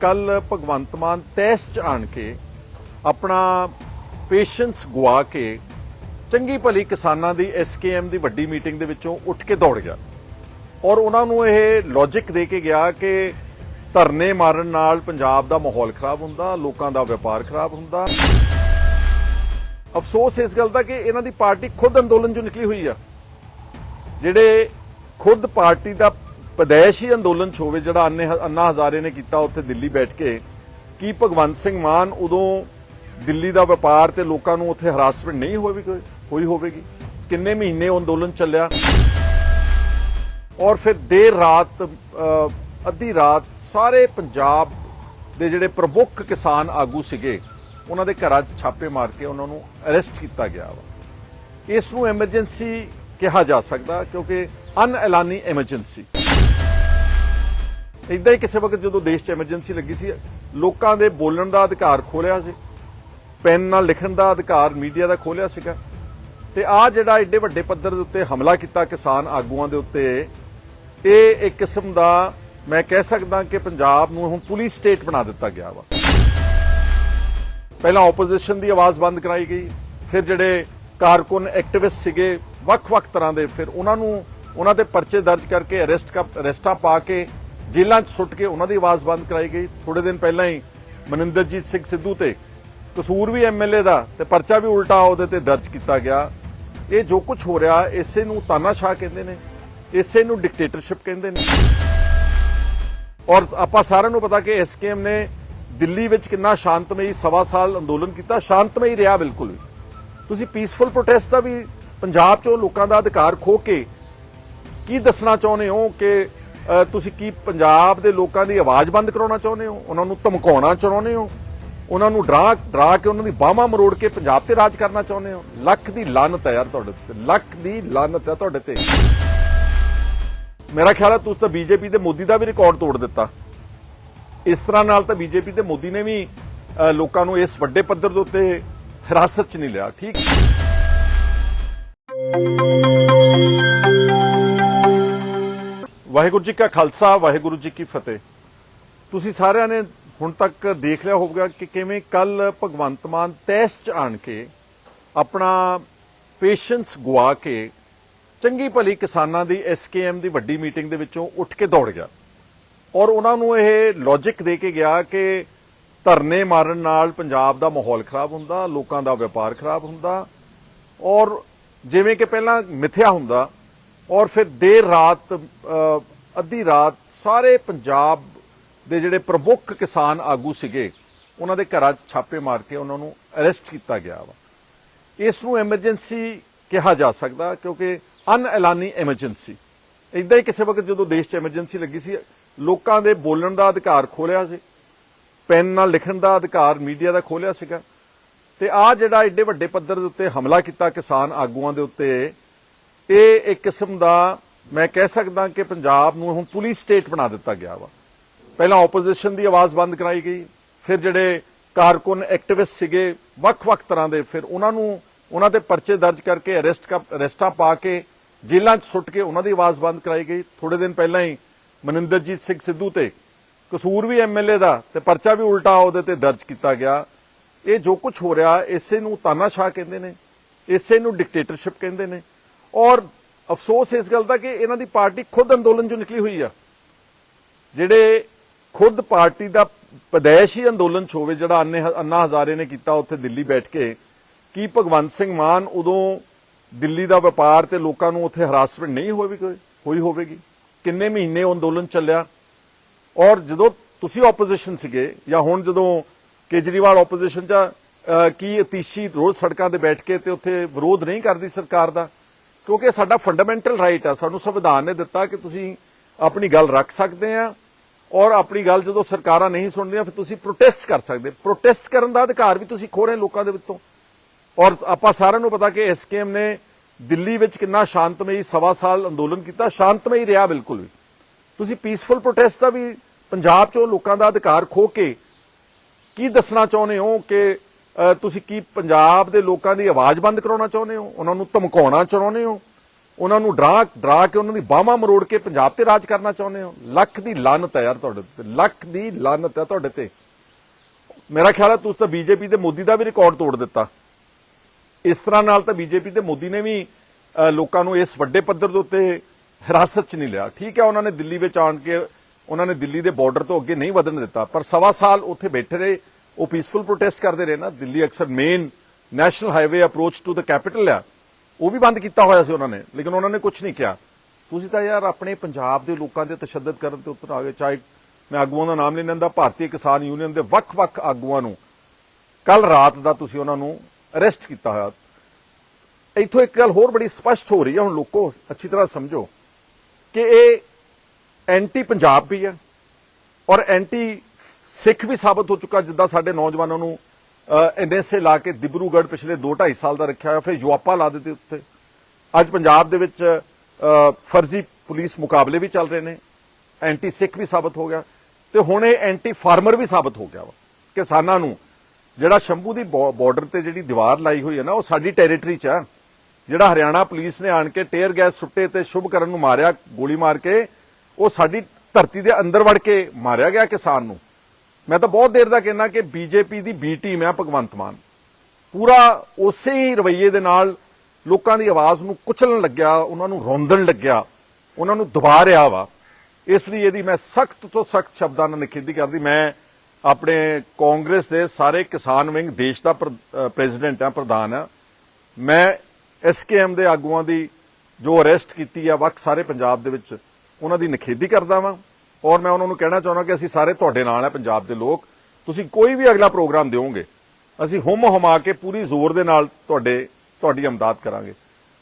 ਕੱਲ ਭਗਵੰਤ ਮਾਨ ਤੈਸ ਚ ਆਣ ਕੇ ਆਪਣਾ ਪੇਸ਼ੈਂਸ ਗਵਾ ਕੇ ਚੰਗੀ ਭਲੀ ਕਿਸਾਨਾਂ ਦੀ ਐਸਕੇਐਮ ਦੀ ਵੱਡੀ ਮੀਟਿੰਗ ਦੇ ਵਿੱਚੋਂ ਉੱਠ ਕੇ ਦੌੜ ਗਿਆ। ਔਰ ਉਹਨਾਂ ਨੂੰ ਇਹ ਲੌਜੀਕ ਦੇ ਕੇ ਗਿਆ ਕਿ ਧਰਨੇ ਮਾਰਨ ਨਾਲ ਪੰਜਾਬ ਦਾ ਮਾਹੌਲ ਖਰਾਬ ਹੁੰਦਾ, ਲੋਕਾਂ ਦਾ ਵਪਾਰ ਖਰਾਬ ਹੁੰਦਾ। ਅਫਸੋਸ ਇਸ ਗੱਲ ਦਾ ਕਿ ਇਹਨਾਂ ਦੀ ਪਾਰਟੀ ਖੁਦ ਅੰਦੋਲਨ ਚੋਂ ਨਿਕਲੀ ਹੋਈ ਆ। ਜਿਹੜੇ ਖੁਦ ਪਾਰਟੀ ਦਾ ਪਦੈਸ਼ੀ ਅੰਦੋਲਨ 'ਚ ਹੋਵੇ ਜਿਹੜਾ ਅੰਨੇ ਅੰਨਾ ਹਜ਼ਾਰੇ ਨੇ ਕੀਤਾ ਉੱਥੇ ਦਿੱਲੀ ਬੈਠ ਕੇ, ਕੀ ਭਗਵੰਤ ਸਿੰਘ ਮਾਨ ਉਦੋਂ ਦਿੱਲੀ ਦਾ ਵਪਾਰ ਤੇ ਲੋਕਾਂ ਨੂੰ ਉੱਥੇ ਹਰਾਸਮੈਂਟ ਨਹੀਂ ਹੋਈ ਹੋਈ ਹੋਵੇਗੀ? ਕਿੰਨੇ ਮਹੀਨੇ ਉਹ ਅੰਦੋਲਨ ਚੱਲਿਆ? ਔਰ ਫਿਰ ਦੇਰ ਰਾਤ ਅੱਧੀ ਰਾਤ ਸਾਰੇ ਪੰਜਾਬ ਦੇ ਜਿਹੜੇ ਪ੍ਰਮੁੱਖ ਕਿਸਾਨ ਆਗੂ ਸੀਗੇ, ਉਹਨਾਂ ਦੇ ਘਰਾਂ 'ਚ ਛਾਪੇ ਮਾਰ ਕੇ ਉਹਨਾਂ ਨੂੰ ਅਰੈਸਟ ਕੀਤਾ ਗਿਆ ਵਾ। ਇਸ ਨੂੰ ਐਮਰਜੈਂਸੀ ਕਿਹਾ ਜਾ ਸਕਦਾ ਕਿਉਂਕਿ ਅਨਐਲਾਨੀ ਐਮਰਜੈਂਸੀ ਇਦਾਂ ਹੀ ਕਿਸੇ ਵਕਤ ਜਦੋਂ ਦੇਸ਼ 'ਚ ਐਮਰਜੈਂਸੀ ਲੱਗੀ ਸੀ, ਲੋਕਾਂ ਦੇ ਬੋਲਣ ਦਾ ਅਧਿਕਾਰ ਖੋਲਿਆ ਸੀ, ਪੈਨ ਨਾਲ ਲਿਖਣ ਦਾ ਅਧਿਕਾਰ ਮੀਡੀਆ ਦਾ ਖੋਲਿਆ ਸੀਗਾ। ਤੇ ਆ ਜਿਹੜਾ ਐਡੇ ਵੱਡੇ ਪੱਧਰ ਦੇ ਉੱਤੇ ਹਮਲਾ ਕੀਤਾ ਕਿਸਾਨ ਆਗੂਆਂ ਦੇ ਉੱਤੇ, ਇਹ ਇੱਕ ਕਿਸਮ ਦਾ ਮੈਂ ਕਹਿ ਸਕਦਾ ਕਿ ਪੰਜਾਬ ਨੂੰ ਹੁਣ ਪੁਲਿਸ ਸਟੇਟ ਬਣਾ ਦਿੱਤਾ ਗਿਆ ਵਾ। ਪਹਿਲਾਂ ਆਪੋਜੀਸ਼ਨ ਦੀ ਆਵਾਜ਼ ਬੰਦ ਕਰਾਈ ਗਈ, ਫਿਰ ਜਿਹੜੇ ਕਾਰਕੁਨ ਐਕਟਿਵਿਸਟ ਸੀਗੇ, ਵੱਖ-ਵੱਖ ਤਰ੍ਹਾਂ ਦੇ, ਫਿਰ ਉਹਨਾਂ ਨੂੰ, ਉਹਨਾਂ ਦੇ ਪਰਚੇ ਦਰਜ ਕਰਕੇ ਅਰੈਸਟ ਅਰੈਸਟਾਂ ਪਾ ਕੇ ਜੇਲ੍ਹਾਂ 'ਚ ਸੁੱਟ ਕੇ ਉਹਨਾਂ ਦੀ ਆਵਾਜ਼ ਬੰਦ ਕਰਾਈ ਗਈ। ਥੋੜੇ ਦਿਨ ਪਹਿਲਾਂ ਹੀ ਮਨਿੰਦਰਜੀਤ ਸਿੰਘ ਸਿੱਧੂ ਤੇ ਕਸੂਰ ਵੀ ਐਮਐਲਏ ਦਾ ਤੇ ਪਰਚਾ ਵੀ ਉਲਟਾ ਉਹਦੇ ਤੇ ਦਰਜ ਕੀਤਾ ਗਿਆ। ਇਹ ਜੋ ਕੁਝ ਹੋ ਰਿਹਾ, ਇਸੇ ਨੂੰ ਤਾਨਾਸ਼ਾਹ ਕਹਿੰਦੇ ਨੇ, ਇਸੇ ਨੂੰ ਡਿਕਟੇਟਰਸ਼ਿਪ ਕਹਿੰਦੇ ਨੇ। ਔਰ ਆਪਾਂ ਸਾਰਿਆਂ ਨੂੰ ਪਤਾ ਕਿ ਐਸਕੇਐਮ ਨੇ ਦਿੱਲੀ ਵਿੱਚ ਕਿੰਨਾ ਸ਼ਾਂਤਮਈ ਸਵਾ ਸਾਲ ਅੰਦੋਲਨ ਕੀਤਾ। ਸ਼ਾਂਤਮਈ ਰਿਹਾ ਬਿਲਕੁਲ ਵੀ। ਤੁਸੀਂ ਪੀਸਫੁਲ ਪ੍ਰੋਟੈਸਟ ਦਾ ਵੀ ਪੰਜਾਬ 'ਚੋਂ ਲੋਕਾਂ ਦਾ ਅਧਿਕਾਰ ਖੋ ਕੇ ਕੀ ਦੱਸਣਾ ਚਾਹੁੰਦੇ ਹੋ ਕਿ ਤੁਸੀਂ ਕੀ ਪੰਜਾਬ ਦੇ ਲੋਕਾਂ ਦੀ ਆਵਾਜ਼ ਬੰਦ ਕਰਾਉਣਾ ਚਾਹੁੰਦੇ ਹੋ? ਉਹਨਾਂ ਨੂੰ ਧਮਕਾਉਣਾ ਚਾਹੁੰਦੇ ਹੋ? ਉਹਨਾਂ ਨੂੰ ਡਰਾ ਡਰਾ ਕੇ ਉਹਨਾਂ ਦੀ ਬਾਹਾਂ ਮਰੋੜ ਕੇ ਪੰਜਾਬ ਤੇ ਰਾਜ ਕਰਨਾ ਚਾਹੁੰਦੇ ਹੋ? ਲੱਖ ਦੀ ਲਾਨਤ ਹੈ ਯਾਰ ਤੁਹਾਡੇ ਤੇ। ਲੱਖ ਦੀ ਲਾਨਤ ਹੈ ਤੁਹਾਡੇ ਤੇ। ਮੇਰਾ ਖਿਆਲ ਹੈ ਤੁਸੀਂ ਤਾਂ ਬੀਜੇਪੀ ਦੇ ਮੋਦੀ ਦਾ ਵੀ ਰਿਕਾਰਡ ਤੋੜ ਦਿੱਤਾ। ਇਸ ਤਰ੍ਹਾਂ ਨਾਲ ਤਾਂ ਬੀਜੇਪੀ ਦੇ ਮੋਦੀ ਨੇ ਵੀ ਲੋਕਾਂ ਨੂੰ ਇਸ ਵੱਡੇ ਪੱਧਰ ਦੇ ਉੱਤੇ ਹਿਰਾਸਤ 'ਚ ਨਹੀਂ ਲਿਆ। ਠੀਕ? ਵਾਹਿਗੁਰੂ ਜੀ ਕਾ ਖਾਲਸਾ, ਵਾਹਿਗੁਰੂ ਜੀ ਕੀ ਫਤਿਹ। ਤੁਸੀਂ ਸਾਰਿਆਂ ਨੇ ਹੁਣ ਤੱਕ ਦੇਖ ਲਿਆ ਹੋਵੇਗਾ ਕਿ ਕਿਵੇਂ ਕੱਲ ਭਗਵੰਤ ਮਾਨ ਤੈਸ ਚ ਆਣ ਕੇ ਆਪਣਾ ਪੇਸ਼ੈਂਸ ਗਵਾ ਕੇ ਚੰਗੀ ਭਲੀ ਕਿਸਾਨਾਂ ਦੀ ਐਸਕੇਐਮ ਦੀ ਵੱਡੀ ਮੀਟਿੰਗ ਦੇ ਵਿੱਚੋਂ ਉੱਠ ਕੇ ਦੌੜ ਗਿਆ। ਔਰ ਉਹਨਾਂ ਨੂੰ ਇਹ ਲੌਜੀਕ ਦੇ ਕੇ ਗਿਆ ਕਿ ਧਰਨੇ ਮਾਰਨ ਨਾਲ ਪੰਜਾਬ ਦਾ ਮਾਹੌਲ ਖਰਾਬ ਹੁੰਦਾ, ਲੋਕਾਂ ਦਾ ਵਪਾਰ ਖਰਾਬ ਹੁੰਦਾ। ਔਰ ਜਿਵੇਂ ਕਿ ਪਹਿਲਾਂ ਮਿਥਿਆ ਹੁੰਦਾ ਔਰ ਫਿਰ ਦੇਰ ਰਾਤ ਅੱਧੀ ਰਾਤ ਸਾਰੇ ਪੰਜਾਬ ਦੇ ਜਿਹੜੇ ਪ੍ਰਮੁੱਖ ਕਿਸਾਨ ਆਗੂ ਸੀਗੇ, ਉਹਨਾਂ ਦੇ ਘਰਾਂ 'ਚ ਛਾਪੇ ਮਾਰ ਕੇ ਉਹਨਾਂ ਨੂੰ ਅਰੈਸਟ ਕੀਤਾ ਗਿਆ ਵਾ। ਇਸ ਨੂੰ ਐਮਰਜੈਂਸੀ ਕਿਹਾ ਜਾ ਸਕਦਾ ਕਿਉਂਕਿ ਅਨਐਲਾਨੀ ਐਮਰਜੈਂਸੀ। ਇਦਾਂ ਹੀ ਕਿਸੇ ਵਕਤ ਜਦੋਂ ਦੇਸ਼ 'ਚ ਐਮਰਜੈਂਸੀ ਲੱਗੀ ਸੀ, ਲੋਕਾਂ ਦੇ ਬੋਲਣ ਦਾ ਅਧਿਕਾਰ ਖੋਲਿਆ ਸੀ, ਪੈਨ ਨਾਲ ਲਿਖਣ ਦਾ ਅਧਿਕਾਰ ਮੀਡੀਆ ਦਾ ਖੋਲਿਆ ਸੀਗਾ। ਤੇ ਆ ਜਿਹੜਾ ਐਡੇ ਵੱਡੇ ਪੱਧਰ ਦੇ ਉੱਤੇ ਹਮਲਾ ਕੀਤਾ ਕਿਸਾਨ ਆਗੂਆਂ ਦੇ ਉੱਤੇ ਇਹ ਇੱਕ ਕਿਸਮ ਦਾ ਮੈਂ ਕਹਿ ਸਕਦਾ ਕਿ ਪੰਜਾਬ ਨੂੰ ਹੁਣ ਪੁਲਿਸ ਸਟੇਟ ਬਣਾ ਦਿੱਤਾ ਗਿਆ ਵਾ। ਪਹਿਲਾਂ ਆਪੋਜੀਸ਼ਨ ਦੀ ਆਵਾਜ਼ ਬੰਦ ਕਰਾਈ ਗਈ, ਫਿਰ ਜਿਹੜੇ ਕਾਰਕੁਨ ਐਕਟਿਵਿਸਟ ਸੀਗੇ ਵੱਖ-ਵੱਖ ਤਰ੍ਹਾਂ ਦੇ, ਫਿਰ ਉਹਨਾਂ ਨੂੰ, ਉਹਨਾਂ 'ਤੇ ਪਰਚੇ ਦਰਜ ਕਰਕੇ ਅਰੈਸਟ ਅਰੈਸਟਾਂ ਪਾ ਕੇ ਜੇਲ੍ਹਾਂ 'ਚ ਸੁੱਟ ਕੇ ਉਹਨਾਂ ਦੀ ਆਵਾਜ਼ ਬੰਦ ਕਰਾਈ ਗਈ। ਥੋੜੇ ਦਿਨ ਪਹਿਲਾਂ ਹੀ ਮਨਿੰਦਰਜੀਤ ਸਿੰਘ ਸਿੱਧੂ ਤੇ ਕਸੂਰ ਵੀ ਐਮਐਲਏ ਦਾ ਤੇ ਪਰਚਾ ਵੀ ਉਲਟਾ ਉਹਦੇ ਤੇ ਦਰਜ ਕੀਤਾ ਗਿਆ। ਇਹ ਜੋ ਕੁਝ ਹੋ ਰਿਹਾ, ਇਸੇ ਨੂੰ ਤਾਨਾਸ਼ਾਹ ਕਹਿੰਦੇ ਨੇ, ਇਸੇ ਨੂੰ ਡਿਕਟੇਟਰਸ਼ਿਪ ਕਹਿੰਦੇ ਨੇ। ਔਰ ਅਫਸੋਸ ਇਸ ਗੱਲ ਦਾ ਕਿ ਇਹਨਾਂ ਦੀ ਪਾਰਟੀ ਖੁਦ ਅੰਦੋਲਨ ਚੋਂ ਨਿਕਲੀ ਹੋਈ ਆ। ਜਿਹੜੇ ਖੁਦ ਪਾਰਟੀ ਦਾ ਪਦੈਸ਼ੀ ਅੰਦੋਲਨ 'ਚ ਹੋਵੇ, ਜਿਹੜਾ ਅੰਨੇ ਅੰਨਾ ਹਜ਼ਾਰੇ ਨੇ ਕੀਤਾ ਉੱਥੇ ਦਿੱਲੀ ਬੈਠ ਕੇ, ਕੀ ਭਗਵੰਤ ਸਿੰਘ ਮਾਨ ਉਦੋਂ ਦਿੱਲੀ ਦਾ ਵਪਾਰ ਤੇ ਲੋਕਾਂ ਨੂੰ ਉੱਥੇ ਹਰਾਸਮੈਂਟ ਨਹੀਂ ਹੋਈ ਹੋਈ ਹੋਵੇਗੀ? ਕਿੰਨੇ ਮਹੀਨੇ ਉਹ ਅੰਦੋਲਨ ਚੱਲਿਆ? ਔਰ ਜਦੋਂ ਤੁਸੀਂ ਆਪੋਜੀਸ਼ਨ ਸੀਗੇ, ਜਾਂ ਹੁਣ ਜਦੋਂ ਕੇਜਰੀਵਾਲ ਆਪੋਜੀਸ਼ਨ 'ਚ ਕੀ ਅਤੀਸ਼ੀ ਰੋਜ਼ ਸੜਕਾਂ ਤੇ ਬੈਠ ਕੇ ਤੇ ਉੱਥੇ ਵਿਰੋਧ ਨਹੀਂ ਕਰਦੀ ਸਰਕਾਰ ਦਾ? ਕਿਉਂਕਿ ਇਹ ਸਾਡਾ ਫੰਡਾਮੈਂਟਲ ਰਾਈਟ ਆ। ਸਾਨੂੰ ਸੰਵਿਧਾਨ ਨੇ ਦਿੱਤਾ ਕਿ ਤੁਸੀਂ ਆਪਣੀ ਗੱਲ ਰੱਖ ਸਕਦੇ ਆ ਔਰ ਆਪਣੀ ਗੱਲ ਜਦੋਂ ਸਰਕਾਰਾਂ ਨਹੀਂ ਸੁਣਦੀਆਂ, ਫਿਰ ਤੁਸੀਂ ਪ੍ਰੋਟੈਸਟ ਕਰ ਸਕਦੇ। ਪ੍ਰੋਟੈਸਟ ਕਰਨ ਦਾ ਅਧਿਕਾਰ ਵੀ ਤੁਸੀਂ ਖੋ ਰਹੇ ਲੋਕਾਂ ਦੇ ਵਿੱਚੋਂ। ਔਰ ਆਪਾਂ ਸਾਰਿਆਂ ਨੂੰ ਪਤਾ ਕਿ ਐਸਕੇਐਮ ਨੇ ਦਿੱਲੀ ਵਿੱਚ ਕਿੰਨਾ ਸ਼ਾਂਤਮਈ ਸਵਾ ਸਾਲ ਅੰਦੋਲਨ ਕੀਤਾ। ਸ਼ਾਂਤਮਈ ਰਿਹਾ ਬਿਲਕੁਲ ਵੀ। ਤੁਸੀਂ ਪੀਸਫੁਲ ਪ੍ਰੋਟੈਸਟ ਦਾ ਵੀ ਪੰਜਾਬ 'ਚੋਂ ਲੋਕਾਂ ਦਾ ਅਧਿਕਾਰ ਖੋ ਕੇ ਕੀ ਦੱਸਣਾ ਚਾਹੁੰਦੇ ਹੋ ਕਿ ਤੁਸੀਂ ਕੀ ਪੰਜਾਬ ਦੇ ਲੋਕਾਂ ਦੀ ਆਵਾਜ਼ ਬੰਦ ਕਰਾਉਣਾ ਚਾਹੁੰਦੇ ਹੋ? ਉਹਨਾਂ ਨੂੰ ਧਮਕਾਉਣਾ ਚਾਹੁੰਦੇ ਹੋ? ਉਹਨਾਂ ਨੂੰ ਡਰਾ ਡਰਾ ਕੇ ਉਹਨਾਂ ਦੀ ਬਾਹਾਂ ਮਰੋੜ ਕੇ ਪੰਜਾਬ ਤੇ ਰਾਜ ਕਰਨਾ ਚਾਹੁੰਦੇ ਹੋ? ਲੱਖ ਦੀ ਲਾਨਤ ਹੈ ਯਾਰ ਤੁਹਾਡੇ ਤੇ, ਲੱਖ ਦੀ ਲਾਨਤ ਹੈ ਤੁਹਾਡੇ ਤੇ। ਮੇਰਾ ਖਿਆਲ ਹੈ ਤੁਸੀਂ ਤਾਂ ਬੀਜੇਪੀ ਦੇ ਮੋਦੀ ਦਾ ਵੀ ਰਿਕਾਰਡ ਤੋੜ ਦਿੱਤਾ। ਇਸ ਤਰ੍ਹਾਂ ਨਾਲ ਤਾਂ ਬੀਜੇਪੀ ਤੇ ਮੋਦੀ ਨੇ ਵੀ ਲੋਕਾਂ ਨੂੰ ਇਸ ਵੱਡੇ ਪੱਧਰ ਦੇ ਉੱਤੇ ਹਿਰਾਸਤ 'ਚ ਨਹੀਂ ਲਿਆ। ਠੀਕ ਹੈ, ਉਹਨਾਂ ਨੇ ਦਿੱਲੀ ਵਿੱਚ ਆਣ ਕੇ, ਉਹਨਾਂ ਨੇ ਦਿੱਲੀ ਦੇ ਬਾਰਡਰ ਤੋਂ ਅੱਗੇ ਨਹੀਂ ਵਧਣ ਦਿੱਤਾ, ਪਰ ਸਵਾ ਸਾਲ ਉੱਥੇ ਬੈਠੇ ਰਹੇ। ਉਹ ਪੀਸਫੁਲ ਪ੍ਰੋਟੈਸਟ ਕਰਦੇ ਰਹੇ ਨਾ। ਦਿੱਲੀ ਅਕਸਰ main national highway approach to the capital ਆ। ਉਹ ਵੀ ਬੰਦ ਕੀਤਾ ਹੋਇਆ ਸੀ ਉਹਨਾਂ ਨੇ, ਲੇਕਿਨ ਉਹਨਾਂ ਨੇ ਕੁਝ ਨਹੀਂ ਕਿਹਾ। ਤੁਸੀਂ ਤਾਂ ਯਾਰ ਆਪਣੇ ਪੰਜਾਬ ਦੇ ਲੋਕਾਂ ਦੇ ਤਸ਼ੱਦਦ ਕਰਨ ਤੇ ਉੱਤਰ ਆ ਗਏ, ਚਾਹੇ ਮੈਂ ਆਗੂਆਂ ਦਾ ਨਾਮ ਨਹੀਂ ਲੈਂਦਾ, ਭਾਰਤੀ ਕਿਸਾਨ ਯੂਨੀਅਨ ਦੇ ਵੱਖ-ਵੱਖ ਆਗੂਆਂ ਨੂੰ। ਕੱਲ ਰਾਤ ਦਾ ਤੁਸੀਂ ਉਹਨਾਂ ਨੂੰ ਅਰੈਸਟ ਕੀਤਾ ਹੋਇਆ। ਇੱਥੋਂ ਇੱਕ ਗੱਲ ਹੋਰ ਬੜੀ ਸਪਸ਼ਟ ਹੋ ਰਹੀ ਹੈ ਹੁਣ ਲੋਕੋ, ਅੱਛੀ ਤਰ੍ਹਾਂ ਸਮਝੋ, ਕਿ ਇਹ ਐਂਟੀ ਪੰਜਾਬ ਵੀ ਹੈ ਔਰ ਐਂਟੀ ਸਿੱਖ ਵੀ ਸਾਬਤ ਹੋ ਚੁੱਕਾ ਜਿੱਦਾਂ ਸਾਡੇ ਨੌਜਵਾਨਾਂ ਨੂੰ ਐਨਐਸਏ ਲਾ ਕੇ ਦਿਬਰੂਗੜ੍ਹ ਪਿਛਲੇ 2.5 ਸਾਲ ਦਾ ਰੱਖਿਆ ਹੋਇਆ, ਫਿਰ ਯੁਆਪਾ ਲਾ ਦਿੱਤੇ ਉੱਤੇ ਅੱਜ ਪੰਜਾਬ ਦੇ ਵਿੱਚ ਫਰਜ਼ੀ ਪੁਲਿਸ ਮੁਕਾਬਲੇ ਵੀ ਚੱਲ ਰਹੇ ਨੇ ਐਂਟੀ ਸਿੱਖ ਵੀ ਸਾਬਤ ਹੋ ਗਿਆ ਤੇ ਹੁਣ ਇਹ ਐਂਟੀ ਫਾਰਮਰ ਵੀ ਸਾਬਤ ਹੋ ਗਿਆ ਵਾ। ਕਿਸਾਨਾਂ ਨੂੰ ਜਿਹੜਾ ਸ਼ੰਭੂ ਦੀ ਬਾਰਡਰ ਤੇ ਜਿਹੜੀ ਦੀਵਾਰ ਲਾਈ ਹੋਈ ਹੈ ਨਾ, ਉਹ ਸਾਡੀ ਟੈਰੀਟਰੀ 'ਚ ਆ। ਜਿਹੜਾ ਹਰਿਆਣਾ ਪੁਲਿਸ ਨੇ ਆਣ ਕੇ ਟੇਅਰ ਗੈਸ ਸੁੱਟੇ ਤੇ ਸ਼ੁਭਕਰਨ ਨੂੰ ਮਾਰਿਆ, ਗੋਲੀ ਮਾਰ ਕੇ, ਉਹ ਸਾਡੀ ਧਰਤੀ ਦੇ ਅੰਦਰ ਵੜ ਕੇ ਮਾਰਿਆ ਗਿਆ ਕਿਸਾਨ ਨੂੰ। ਮੈਂ ਤਾਂ ਬਹੁਤ ਦੇਰ ਦਾ ਕਹਿਣਾ ਕਿ ਬੀਜੇਪੀ ਦੀ ਬੀ ਟੀਮ ਹੈ ਭਗਵੰਤ ਮਾਨ। ਪੂਰਾ ਉਸੇ ਹੀ ਰਵੱਈਏ ਦੇ ਨਾਲ ਲੋਕਾਂ ਦੀ ਆਵਾਜ਼ ਨੂੰ ਕੁਚਲਣ ਲੱਗਿਆ, ਉਹਨਾਂ ਨੂੰ ਰੋਂਦਣ ਲੱਗਿਆ, ਉਹਨਾਂ ਨੂੰ ਦਬਾ ਰਿਹਾ ਵਾ। ਇਸ ਲਈ ਇਹਦੀ ਮੈਂ ਸਖਤ ਤੋਂ ਸਖਤ ਸ਼ਬਦਾਂ ਨਾਲ ਨਿਖੇਧੀ ਕਰਦੀ। ਮੈਂ ਆਪਣੇ ਕਾਂਗਰਸ ਦੇ ਸਾਰੇ ਕਿਸਾਨ ਵਿੰਗ, ਦੇਸ਼ ਦਾ ਪ੍ਰੈਜ਼ੀਡੈਂਟ ਆ, ਪ੍ਰਧਾਨ ਆ। ਮੈਂ ਐਸਕੇਐਮ ਦੇ ਆਗੂਆਂ ਦੀ ਜੋ ਅਰੈਸਟ ਕੀਤੀ ਆ, ਵੱਖ ਸਾਰੇ ਪੰਜਾਬ ਦੇ ਵਿੱਚ, ਉਹਨਾਂ ਦੀ ਨਿਖੇਧੀ ਕਰਦਾ ਵਾਂ। ਔਰ ਮੈਂ ਉਹਨਾਂ ਨੂੰ ਕਹਿਣਾ ਚਾਹੁੰਦਾ ਕਿ ਅਸੀਂ ਸਾਰੇ ਤੁਹਾਡੇ ਨਾਲ ਆ ਪੰਜਾਬ ਦੇ ਲੋਕ। ਤੁਸੀਂ ਕੋਈ ਵੀ ਅਗਲਾ ਪ੍ਰੋਗਰਾਮ ਦਿਓਗੇ, ਅਸੀਂ ਹੁਮ ਹਮਾ ਕੇ ਪੂਰੀ ਜ਼ੋਰ ਦੇ ਨਾਲ ਤੁਹਾਡੇ, ਤੁਹਾਡੀ ਅਮਦਾਦ ਕਰਾਂਗੇ।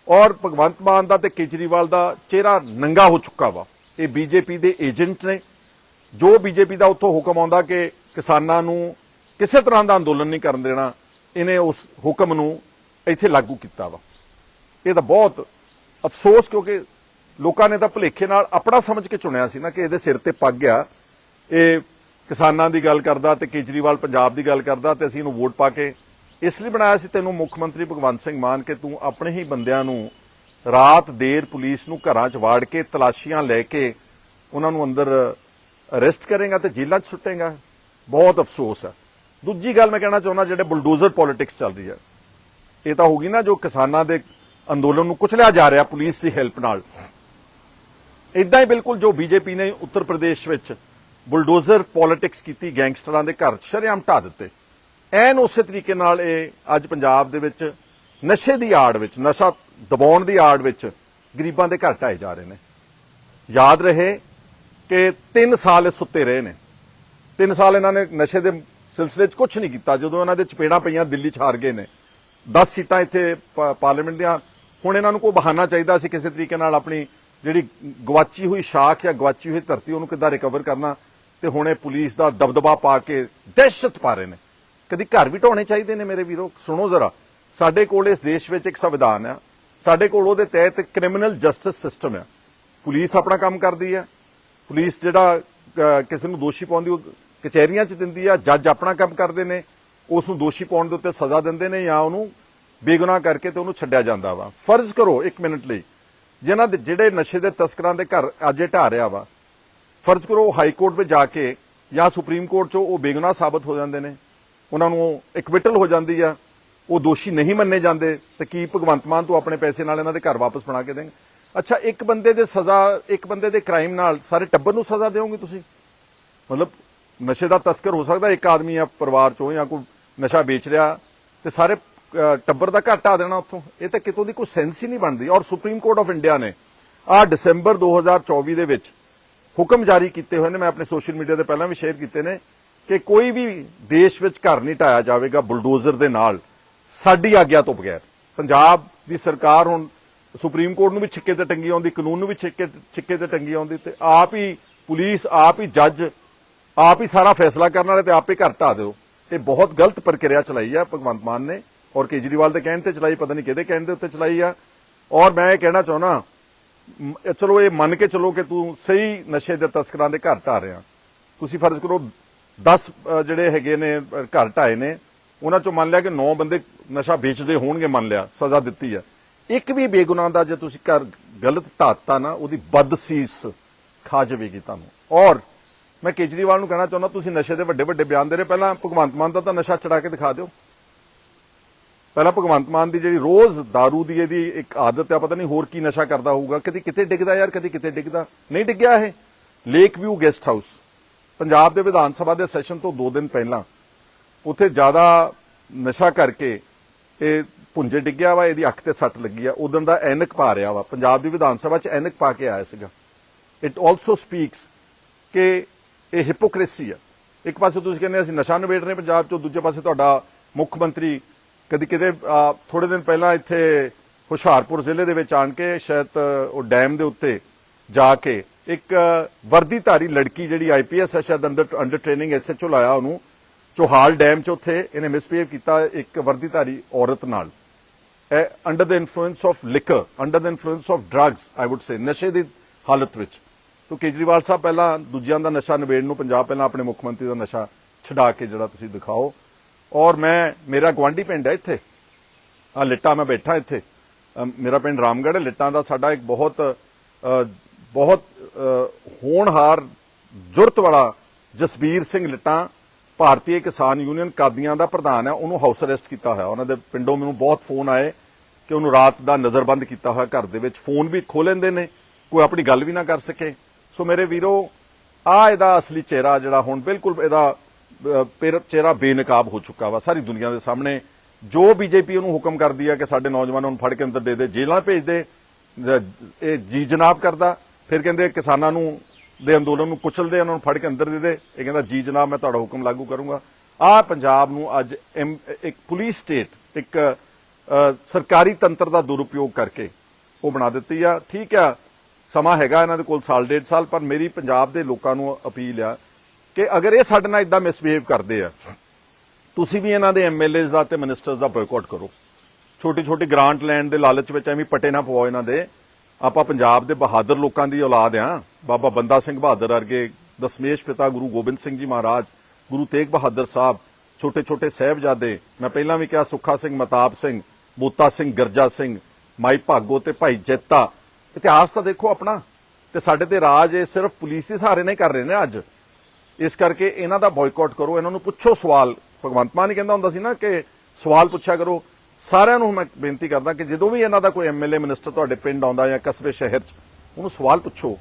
ਔਰ ਭਗਵੰਤ ਮਾਨ ਦਾ ਤੇ ਕੇਜਰੀਵਾਲ ਦਾ ਚਿਹਰਾ ਨੰਗਾ ਹੋ ਚੁੱਕਾ ਵਾ। ਇਹ ਬੀਜੇਪੀ ਦੇ ਏਜੰਟ ਨੇ। ਜੋ ਬੀਜੇਪੀ ਦਾ ਉੱਥੋਂ ਹੁਕਮ ਆਉਂਦਾ ਕਿ ਕਿਸਾਨਾਂ ਨੂੰ ਕਿਸੇ ਤਰ੍ਹਾਂ ਦਾ ਅੰਦੋਲਨ ਨਹੀਂ ਕਰਨ ਦੇਣਾ, ਇਹਨੇ ਉਸ ਹੁਕਮ ਨੂੰ ਇੱਥੇ ਲਾਗੂ ਕੀਤਾ ਵਾ। ਇਹ ਤਾਂ ਬਹੁਤ ਅਫਸੋਸ ਕਿਉਂਕਿ ਲੋਕਾਂ ਨੇ ਤਾਂ ਭੁਲੇਖੇ ਨਾਲ ਆਪਣਾ ਸਮਝ ਕੇ ਚੁਣਿਆ ਸੀ ਨਾ ਕਿ ਇਹਦੇ ਸਿਰ ਤੇ ਪੱਗ ਗਿਆ ਇਹ ਕਿਸਾਨਾਂ ਦੀ ਗੱਲ ਕਰਦਾ ਤੇ ਕੇਜਰੀਵਾਲ ਪੰਜਾਬ ਦੀ ਗੱਲ ਕਰਦਾ ਤੇ ਅਸੀਂ ਇਹਨੂੰ ਵੋਟ ਪਾ ਕੇ ਇਸ ਲਈ ਬਣਾਇਆ ਸੀ ਤੈਨੂੰ ਮੁੱਖ ਮੰਤਰੀ ਭਗਵੰਤ ਸਿੰਘ ਮਾਨ ਕਿ ਤੂੰ ਆਪਣੇ ਹੀ ਬੰਦਿਆਂ ਨੂੰ ਰਾਤ ਦੇਰ ਪੁਲਿਸ ਨੂੰ ਘਰਾਂ 'ਚ ਵਾੜ ਕੇ ਤਲਾਸ਼ੀਆਂ ਲੈ ਕੇ ਉਹਨਾਂ ਨੂੰ ਅੰਦਰ ਅਰੈਸਟ ਕਰੇਗਾ ਤੇ ਜੇਲ੍ਹਾਂ 'ਚ ਸੁੱਟੇਗਾ। ਬਹੁਤ ਅਫਸੋਸ ਹੈ ਦੂਜੀ ਗੱਲ ਮੈਂ ਕਹਿਣਾ ਚਾਹੁੰਦਾ ਜਿਹੜੇ ਬੁਲਡੋਜ਼ਰ ਪੋਲਿਟਿਕਸ ਚੱਲ ਰਹੀ ਹੈ ਇਹ ਤਾਂ ਹੋ ਗਈ ਨਾ ਜੋ ਕਿਸਾਨਾਂ ਦੇ ਅੰਦੋਲਨ ਨੂੰ ਕੁਚਲਿਆ ਜਾ ਰਿਹਾ ਪੁਲਿਸ ਦੀ ਹੈਲਪ ਨਾਲ। ਇਦਾਂ ਹੀ ਬਿਲਕੁਲ ਜੋ ਬੀਜੇਪੀ ਨੇ ਉੱਤਰ ਪ੍ਰਦੇਸ਼ ਵਿੱਚ ਬੁਲਡੋਜ਼ਰ ਪੋਲਿਟਿਕਸ ਕੀਤੀ ਗੈਂਗਸਟਰਾਂ ਦੇ ਘਰ ਸ਼ਰੇਆਮ ਢਾ ਦਿੱਤੇ। ਐਨ ਉਸੇ ਤਰੀਕੇ ਨਾਲ ਇਹ ਅੱਜ ਪੰਜਾਬ ਦੇ ਵਿੱਚ ਨਸ਼ੇ ਦੀ ਆੜ ਵਿੱਚ, ਨਸ਼ਾ ਦਬਾਉਣ ਦੀ ਆੜ ਵਿੱਚ ਗਰੀਬਾਂ ਦੇ ਘਰ ਢਾਏ ਜਾ ਰਹੇ ਨੇ। ਯਾਦ ਰਹੇ ਕਿ 3 ਸਾਲ ਇਹ ਸੁੱਤੇ ਰਹੇ ਨੇ। 3 ਸਾਲ ਇਹਨਾਂ ਨੇ ਨਸ਼ੇ ਦੇ ਸਿਲਸਿਲੇ 'ਚ ਕੁਝ ਨਹੀਂ ਕੀਤਾ। ਜਦੋਂ ਇਹਨਾਂ ਦੇ ਚਪੇੜਾਂ ਪਈਆਂ ਦਿੱਲੀ 'ਚ ਹਾਰ ਗਏ ਨੇ। 10 ਸੀਟਾਂ ਇੱਥੇ ਪਾ- ਪਾਰਲੀਮੈਂਟ ਦੀਆਂ। ਹੁਣ ਇਹਨਾਂ ਨੂੰ ਕੋਈ ਬਹਾਨਾ ਚਾਹੀਦਾ ਸੀ ਕਿਸੇ ਤਰੀਕੇ ਨਾਲ ਆਪਣੀ ਜਿਹੜੀ ਗਵਾਚੀ ਹੋਈ ਸ਼ਾਖ ਜਾਂ ਗਵਾਚੀ ਹੋਈ ਧਰਤੀ, ਉਹਨੂੰ ਕਿੱਦਾਂ ਰਿਕਵਰ ਕਰਨਾ? ਤੇ ਹੁਣੇ ਪੁਲਿਸ ਦਾ ਦਬਦਬਾ ਪਾ ਕੇ ਦਹਿਸ਼ਤ ਪਾ ਰਹੇ ਨੇ। ਕਦੀ ਘਰ ਵੀ ਢਾਉਣੇ ਚਾਹੀਦੇ ਨੇ ਮੇਰੇ ਵੀਰੋ? ਸੁਣੋ ਜ਼ਰਾ। ਸਾਡੇ ਕੋਲ ਇਸ ਦੇਸ਼ ਵਿੱਚ ਇੱਕ ਸੰਵਿਧਾਨ ਆ। ਸਾਡੇ ਕੋਲ ਉਹਦੇ ਤਹਿਤ ਕ੍ਰਿਮੀਨਲ ਜਸਟਿਸ ਸਿਸਟਮ ਆ। ਪੁਲਿਸ ਆਪਣਾ ਕੰਮ ਕਰਦੀ ਆ। ਪੁਲਿਸ ਜਿਹੜਾ ਕਿਸੇ ਨੂੰ ਦੋਸ਼ੀ ਪਾਉਂਦੀ ਉਹ ਕਚਹਿਰੀਆਂ 'ਚ ਦਿੰਦੀ ਆ। ਜੱਜ ਆਪਣਾ ਕੰਮ ਕਰਦੇ ਨੇ। ਉਸ ਨੂੰ ਦੋਸ਼ੀ ਪਾਉਣ ਦੇ ਉੱਤੇ ਸਜ਼ਾ ਦਿੰਦੇ ਨੇ ਜਾਂ ਉਹਨੂੰ ਬੇਗੁਨਾਹ ਕਰਕੇ ਤੇ ਉਹਨੂੰ ਛੱਡਿਆ ਜਾਂਦਾ ਵਾ। ਫਰਜ਼ ਕਰੋ 1 ਮਿੰਟ ਲਈ। ਜਿਨ੍ਹਾਂ ਦੇ ਜਿਹੜੇ ਨਸ਼ੇ ਦੇ ਤਸਕਰਾਂ ਦੇ ਘਰ ਅੱਜ ਇਹ ਢਾ ਰਿਹਾ ਵਾ, ਫਰਜ਼ ਕਰੋ ਹਾਈ ਕੋਰਟ ਵਿੱਚ ਜਾ ਕੇ ਜਾਂ ਸੁਪਰੀਮ ਕੋਰਟ 'ਚੋਂ ਉਹ ਬੇਗੁਨਾਹ ਸਾਬਤ ਹੋ ਜਾਂਦੇ ਨੇ। ਉਹਨਾਂ ਨੂੰ ਇਕਵਿਟਲ ਹੋ ਜਾਂਦੀ ਆ, ਉਹ ਦੋਸ਼ੀ ਨਹੀਂ ਮੰਨੇ ਜਾਂਦੇ ਤੇ ਕੀ ਭਗਵੰਤ ਮਾਨ ਤੋਂ ਆਪਣੇ ਪੈਸੇ ਨਾਲ ਇਹਨਾਂ ਦੇ ਘਰ ਵਾਪਸ ਬਣਾ ਕੇ ਦੇਣਗੇ? ਅੱਛਾ, ਇੱਕ ਬੰਦੇ ਦੇ ਸਜ਼ਾ, ਇੱਕ ਬੰਦੇ ਦੇ ਕ੍ਰਾਈਮ ਨਾਲ ਸਾਰੇ ਟੱਬਰ ਨੂੰ ਸਜ਼ਾ ਦਿਓਗੇ ਤੁਸੀਂ? ਮਤਲਬ ਨਸ਼ੇ ਦਾ ਤਸਕਰ ਹੋ ਸਕਦਾ, ਇੱਕ ਆਦਮੀ ਆ ਪਰਿਵਾਰ ਚੋਂ ਜਾਂ ਕੋਈ ਨਸ਼ਾ ਵੇਚ ਰਿਹਾ ਤੇ ਸਾਰੇ ਟੱਬਰ ਦਾ ਘਾਟਾ ਦੇਣਾ ਉੱਥੋਂ। ਇਹ ਤਾਂ ਕਿਤੋਂ ਦੀ ਕੋਈ ਸੈਂਸ ਹੀ ਨਹੀਂ ਬਣਦੀ। ਔਰ ਸੁਪਰੀਮ ਕੋਰਟ ਆਫ ਇੰਡੀਆ ਨੇ ਆ ਦਸੰਬਰ 2024 ਦੇ ਵਿੱਚ ਹੁਕਮ ਜਾਰੀ ਕੀਤੇ ਹੋਏ ਨੇ। ਮੈਂ ਆਪਣੇ ਸੋਸ਼ਲ ਮੀਡੀਆ ਤੇ ਪਹਿਲਾਂ ਵੀ ਸ਼ੇਅਰ ਕੀਤੇ ਨੇ ਕਿ ਕੋਈ ਵੀ ਦੇਸ਼ ਵਿੱਚ ਘਰ ਨਹੀਂ ਢਾਇਆ ਜਾਵੇਗਾ ਬੁਲਡੋਜ਼ਰ ਦੇ ਨਾਲ। ਸਾਡੀ ਆਗਿਆ ਤੋਂ ਬਗੈਰ। ਪੰਜਾਬ ਦੀ ਸਰਕਾਰ ਹੁਣ ਸੁਪਰੀਮ ਕੋਰਟ ਨੂੰ ਵੀ ਛਿੱਕੇ ਤੇ ਟੰਗੀ ਆਉਂਦੀ, ਕਾਨੂੰਨ ਨੂੰ ਵੀ ਛਿੱਕੇ ਛਿੱਕੇ ਤੇ ਟੰਗੀ ਆਉਂਦੀ ਤੇ ਆਪ ਹੀ ਪੁਲਿਸ, ਆਪ ਹੀ ਜੱਜ, ਆਪ ਹੀ ਸਾਰਾ ਫੈਸਲਾ ਕਰਨ ਵਾਲੇ ਤੇ ਆਪੇ ਘਰ ਢਾ ਦਿਓ। ਇਹ ਬਹੁਤ ਗਲਤ ਪ੍ਰਕਿਰਿਆ ਚਲਾਈ ਹੈ ਭਗਵੰਤ ਮਾਨ ਨੇ। ਔਰ ਕੇਜਰੀਵਾਲ ਦੇ ਕਹਿਣ ਤੇ ਚਲਾਈ, ਪਤਾ ਨਹੀਂ ਕਿਹਦੇ ਕਹਿਣ ਦੇ ਉੱਤੇ ਚਲਾਈ ਆ। ਔਰ ਮੈਂ ਇਹ ਕਹਿਣਾ ਚਾਹੁੰਦਾ ਚਲੋ ਇਹ ਮੰਨ ਕੇ ਚਲੋ ਕਿ ਤੂੰ ਸਹੀ ਨਸ਼ੇ ਦੇ ਤਸਕਰਾਂ ਦੇ ਘਰ ਢਾ ਰਿਹਾ। ਤੁਸੀਂ ਫਰਜ਼ ਕਰੋ 10 ਜਿਹੜੇ ਹੈਗੇ ਨੇ ਘਰ ਢਾਏ ਨੇ, ਉਹਨਾਂ ਚੋਂ ਮੰਨ ਲਿਆ ਕਿ 9 ਬੰਦੇ ਨਸ਼ਾ ਵੇਚਦੇ ਹੋਣਗੇ, ਮੰਨ ਲਿਆ, ਸਜ਼ਾ ਦਿੱਤੀ ਆ। ਇੱਕ ਵੀ ਬੇਗੁਨਾਹ ਦਾ ਜੇ ਤੁਸੀਂ ਘਰ ਗਲਤ ਧਾਤਾ ਨਾ, ਉਹਦੀ ਬਦਸੀਸ ਖਾ ਜਾਵੇਗੀ ਤੁਹਾਨੂੰ। ਔਰ ਮੈਂ ਕੇਜਰੀਵਾਲ ਨੂੰ ਕਹਿਣਾ ਚਾਹੁੰਦਾ, ਤੁਸੀਂ ਨਸ਼ੇ ਦੇ ਵੱਡੇ ਵੱਡੇ ਬਿਆਨ ਦੇ ਰਹੇ ਪਹਿਲਾਂ ਭਗਵੰਤ ਮਾਨ ਦਾ ਤਾਂ ਨਸ਼ਾ ਚੜਾ ਕੇ ਦਿਖਾ ਦਿਓ। ਪਹਿਲਾਂ ਭਗਵੰਤ ਮਾਨ ਦੀ ਜਿਹੜੀ ਰੋਜ਼ दारू ਦੀ ਇਹਦੀ ਇੱਕ ਆਦਤ ਆ, ਪਤਾ ਨਹੀਂ ਹੋਰ ਕੀ ਨਸ਼ਾ ਕਰਦਾ ਹੋਊਗਾ, ਕਦੀ ਕਿਤੇ ਡਿੱਗਦਾ ਯਾਰ, ਕਦੀ ਕਿਤੇ ਡਿੱਗਦਾ, ਨਹੀਂ ਡਿੱਗਿਆ ਇਹ। Lake view guest house Punjab ਦੇ ਵਿਧਾਨ ਸਭਾ ਦੇ ਸੈਸ਼ਨ ਤੋਂ 2 ਦਿਨ ਪਹਿਲਾਂ ਉੱਥੇ ਜ਼ਿਆਦਾ ਨਸ਼ਾ ਕਰਕੇ ਇਹ ਪੁੰਜੇ ਡਿੱਗਿਆ ਵਾ, ਇਹਦੀ ਅੱਖ ਤੇ ਸੱਟ ਲੱਗੀ ਆ। ਉਦੋਂ ਦਾ ਐਨਕ ਪਾ ਰਿਹਾ ਵਾ। ਪੰਜਾਬ ਦੀ ਵਿਧਾਨ ਸਭਾ 'ਚ ਐਨਕ ਪਾ ਕੇ ਆਇਆ ਸੀਗਾ। ਇਟ ਆਲਸੋ ਸਪੀਕਸ ਕਿ ਇਹ ਹਿਪੋਕ੍ਰੇਸੀ ਆ। ਇੱਕ ਪਾਸੇ ਤੁਸੀਂ ਕਹਿੰਦੇ ਅਸੀਂ ਨਸ਼ਾ ਨਿਬੇੜ ਰਹੇ ਪੰਜਾਬ 'ਚੋਂ, ਦੂਜੇ ਪਾਸੇ ਤੁਹਾਡਾ ਮੁੱਖ ਮੰਤਰੀ ਕਦੀ ਕਿਤੇ ਥੋੜੇ ਦਿਨ ਪਹਿਲਾਂ ਇੱਥੇ ਹੁਸ਼ਿਆਰਪੁਰ ਜ਼ਿਲ੍ਹੇ ਦੇ ਵਿੱਚ ਆਣ ਕੇ ਸ਼ਾਇਦ, ਉਹ ਡੈਮ ਦੇ ਉੱਤੇ ਜਾ ਕੇ ਇੱਕ ਵਰਦੀਧਾਰੀ ਲੜਕੀ ਜਿਹੜੀ ਆਈਪੀਐਸ ਹੈ, ਸ਼ਾਇਦ ਅੰਡਰ ਅੰਡਰ ਟ੍ਰੇਨਿੰਗ ਐਸਐਚਓ ਲਾਇਆ ਉਹਨੂੰ, ਚੋਹਾਲ ਡੈਮ 'ਚ ਉੱਥੇ ਇਹਨੇ ਮਿਸਬੀਹੇਵ ਕੀਤਾ ਇੱਕ ਵਰਦੀਧਾਰੀ ਔਰਤ ਨਾਲ। Under the influence of liquor under the influence of drugs I would say ਨਸ਼ੇ ਦੀ ਹਾਲਤ ਵਿੱਚ। ਤੋ ਕੇਜਰੀਵਾਲ ਸਾਹਿਬ, ਪਹਿਲਾਂ ਦੂਜਿਆਂ ਦਾ ਨਸ਼ਾ ਨਿਬੇੜਨ ਨੂੰ ਪੰਜਾਬ, ਪਹਿਲਾਂ ਆਪਣੇ ਮੁੱਖ ਮੰਤਰੀ ਦਾ ਨਸ਼ਾ ਛਡਾ ਕੇ ਜਿਹੜਾ ਤੁਸੀਂ ਦਿਖਾਓ। ਔਰ ਮੈਂ, ਮੇਰਾ ਗਵਾਂਢੀ ਪਿੰਡ ਹੈ ਇੱਥੇ। ਆ ਲਿੱਟਾ ਮੈਂ ਬੈਠਾ ਇੱਥੇ। ਮੇਰਾ ਪਿੰਡ ਰਾਮਗੜ੍ਹ ਹੈ। ਲਿੱਟਾਂ ਦਾ ਸਾਡਾ ਇੱਕ ਬਹੁਤ ਬਹੁਤ ਹੋਣਹਾਰ, ਜੁਰਤ ਵਾਲਾ ਜਸਬੀਰ ਸਿੰਘ ਲਿੱਟਾਂ ਭਾਰਤੀ ਕਿਸਾਨ ਯੂਨੀਅਨ ਕਾਦੀਆਂ ਦਾ ਪ੍ਰਧਾਨ ਹੈ। ਉਹਨੂੰ ਹਾਊਸ ਅਰੈਸਟ ਕੀਤਾ ਹੋਇਆ। ਉਹਨਾਂ ਦੇ ਪਿੰਡੋਂ ਮੈਨੂੰ ਬਹੁਤ ਫੋਨ ਆਏ ਕਿ ਉਹਨੂੰ ਰਾਤ ਦਾ ਨਜ਼ਰਬੰਦ ਕੀਤਾ ਹੋਇਆ ਘਰ ਦੇ ਵਿੱਚ। ਫੋਨ ਵੀ ਖੋਹ ਲੈਂਦੇ ਨੇ। ਕੋਈ ਆਪਣੀ ਗੱਲ ਵੀ ਨਾ ਕਰ ਸਕੇ। ਸੋ ਮੇਰੇ ਵੀਰੋ ਆ ਇਹਦਾ ਅਸਲੀ ਚਿਹਰਾ ਜਿਹੜਾ ਹੁਣ ਬਿਲਕੁਲ ਇਹਦਾ ਚਿਹਰਾ ਬੇਨਕਾਬ ਹੋ ਚੁੱਕਾ ਵਾ ਸਾਰੀ ਦੁਨੀਆ ਦੇ ਸਾਹਮਣੇ। ਜੋ ਬੀਜੇਪੀ ਉਹਨੂੰ ਹੁਕਮ ਕਰਦੀ ਆ ਕਿ ਸਾਡੇ ਨੌਜਵਾਨਾਂ ਨੂੰ ਫੜ ਕੇ ਅੰਦਰ ਦੇ ਦੇ, ਜੇਲ੍ਹਾਂ ਭੇਜ ਦੇ ਇਹ ਜੀ ਜਨਾਬ ਕਰਦਾ। ਫਿਰ ਕਹਿੰਦੇ ਕਿਸਾਨਾਂ ਨੂੰ, ਦੇ ਅੰਦੋਲਨ ਨੂੰ ਕੁਚਲਦੇ ਉਹਨਾਂ ਨੂੰ ਫੜ ਕੇ ਅੰਦਰ ਦੇ ਦੇ। ਇਹ ਕਹਿੰਦਾ, ਜੀ ਜਨਾਬ, ਮੈਂ ਤੁਹਾਡਾ ਹੁਕਮ ਲਾਗੂ ਕਰੂੰਗਾ। ਆ ਪੰਜਾਬ ਨੂੰ ਅੱਜ ਐਮ- ਇੱਕ ਪੁਲਿਸ ਸਟੇਟ, ਇੱਕ ਸਰਕਾਰੀ ਤੰਤਰ ਦਾ ਦੁਰਉਪਯੋਗ ਕਰਕੇ ਉਹ ਬਣਾ ਦਿੱਤੀ ਆ। ਠੀਕ ਆ, ਸਮਾਂ ਹੈਗਾ ਇਹਨਾਂ ਦੇ ਕੋਲ ਸਾਲ, ਡੇਢ ਸਾਲ, ਪਰ ਮੇਰੀ ਪੰਜਾਬ ਦੇ ਲੋਕਾਂ ਨੂੰ ਅਪੀਲ ਆ ਕਿ ਅਗਰ ਇਹ ਸਾਡੇ ਨਾਲ ਇਦਾਂ ਮਿਸਬੀਹੇਵ ਕਰਦੇ ਆ, ਤੁਸੀਂ ਵੀ ਇਹਨਾਂ ਦੇ ਐਮਐਲਏਜ਼ ਦਾ ਤੇ ਮਿਨਿਸਟਰਸ ਦਾ ਬਾਇਕਾਟ ਕਰੋ। ਛੋਟੀ ਛੋਟੀ ਗ੍ਰਾਂਟ ਲੈਣ ਦੇ ਲਾਲਚ ਵਿੱਚ ਐਵੇਂ ਪਟੇ ਨਾ ਪਵਾਓ ਇਹਨਾਂ ਦੇ। ਆਪਾਂ ਪੰਜਾਬ ਦੇ ਬਹਾਦਰ ਲੋਕਾਂ ਦੀ ਔਲਾਦ ਆ। ਬਾਬਾ ਬੰਦਾ ਸਿੰਘ ਬਹਾਦਰ ਵਰਗੇ ਦਸਮੇਸ਼ ਪਿਤਾ ਗੁਰੂ ਗੋਬਿੰਦ ਸਿੰਘ ਜੀ ਮਹਾਰਾਜ, ਗੁਰੂ ਤੇਗ ਬਹਾਦਰ ਸਾਹਿਬ ਛੋਟੇ ਛੋਟੇ ਸਹਿਬਜ਼ਾਦੇ। ਮੈਂ ਪਹਿਲਾਂ ਵੀ ਕਿਹਾ, ਸੁੱਖਾ ਸਿੰਘ ਮਤਾਬ ਸਿੰਘ ਬੋਤਾ ਸਿੰਘ, ਗਰਜਾ ਸਿੰਘ, ਮਾਈ ਭਾਗੋ ਤੇ ਭਾਈ ਜੈਤਾ। ਇਤਿਹਾਸ ਤਾਂ ਦੇਖੋ ਆਪਣਾ। ਤੇ ਸਾਡੇ ਤੇ ਰਾਜ ਇਹ ਸਿਰਫ ਪੁਲਿਸ ਦੇ ਸਹਾਰੇ ਨਹੀਂ ਕਰ ਰਹੇ ਨੇ ਅੱਜ। ਇਸ ਕਰਕੇ ਇਹਨਾਂ ਦਾ ਬਾਇਕਾਟ ਕਰੋ। ਇਹਨਾਂ ਨੂੰ ਪੁੱਛੋ ਸਵਾਲ। ਭਗਵੰਤ ਮਾਨ ਹੀ ਕਹਿੰਦਾ ਹੁੰਦਾ ਸੀ ਨਾ ਕਿ ਸਵਾਲ ਪੁੱਛਿਆ ਕਰੋ। ਸਾਰਿਆਂ ਨੂੰ ਮੈਂ ਬੇਨਤੀ ਕਰਦਾ ਕਿ ਜਦੋਂ ਵੀ ਇਹਨਾਂ ਦਾ ਕੋਈ ਐਮਐਲਏ ਮਿਨਿਸਟਰ ਤੁਹਾਡੇ ਪਿੰਡ ਆਉਂਦਾ ਜਾਂ ਕਸਬੇ ਸ਼ਹਿਰ 'ਚ, ਉਹਨੂੰ ਸਵਾਲ ਪੁੱਛੋ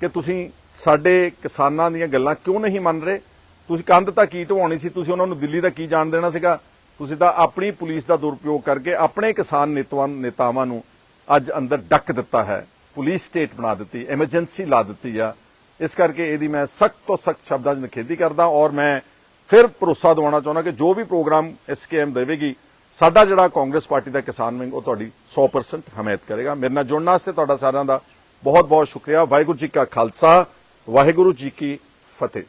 ਕਿ ਤੁਸੀਂ ਸਾਡੇ ਕਿਸਾਨਾਂ ਦੀਆਂ ਗੱਲਾਂ ਕਿਉਂ ਨਹੀਂ ਮੰਨ ਰਹੇ? ਤੁਸੀਂ ਕੰਧ ਤਾਂ ਕੀ ਢਵਾਉਣੀ ਸੀ? ਤੁਸੀਂ ਉਹਨਾਂ ਨੂੰ ਦਿੱਲੀ ਦਾ ਕੀ ਜਾਣ ਦੇਣਾ ਸੀਗਾ? ਤੁਸੀਂ ਤਾਂ ਆਪਣੀ ਪੁਲਿਸ ਦਾ ਦੁਰਉਪਯੋਗ ਕਰਕੇ ਆਪਣੇ ਕਿਸਾਨ ਨੇਤਾਵਾਂ ਨੇਤਾਵਾਂ ਨੂੰ ਅੱਜ ਅੰਦਰ ਡੱਕ ਦਿੱਤਾ ਹੈ। ਪੁਲਿਸ ਸਟੇਟ ਬਣਾ ਦਿੱਤੀ ਐਮਰਜੈਂਸੀ ਲਾ ਦਿੱਤੀ ਆ। ਇਸ ਕਰਕੇ ਇਹਦੀ ਮੈਂ ਸਖਤ ਤੋਂ ਸਖਤ ਸ਼ਬਦਾਂ 'ਚ ਨਿਖੇਧੀ ਕਰਦਾ ਔਰ ਮੈਂ ਫਿਰ ਭਰੋਸਾ ਦਿਵਾਉਣਾ ਚਾਹੁੰਦਾ ਕਿ ਜੋ ਵੀ ਪ੍ਰੋਗਰਾਮ ਐਸਕੇਐਮ ਦੇਵੇਗੀ, ਸਾਡਾ ਜਿਹੜਾ ਕਾਂਗਰਸ ਪਾਰਟੀ ਦਾ ਕਿਸਾਨ ਵਿੰਗ, ਉਹ ਤੁਹਾਡੀ 100% ਹਮਾਇਤ ਕਰੇਗਾ। ਮੇਰੇ ਨਾਲ ਜੁੜਨ ਵਾਸਤੇ ਤੁਹਾਡਾ ਸਾਰਿਆਂ ਦਾ ਬਹੁਤ ਬਹੁਤ ਸ਼ੁਕਰੀਆ। ਵਾਹਿਗੁਰੂ ਜੀ ਕਾ ਖਾਲਸਾ, ਵਾਹਿਗੁਰੂ ਜੀ ਕੀ ਫਤਿਹ।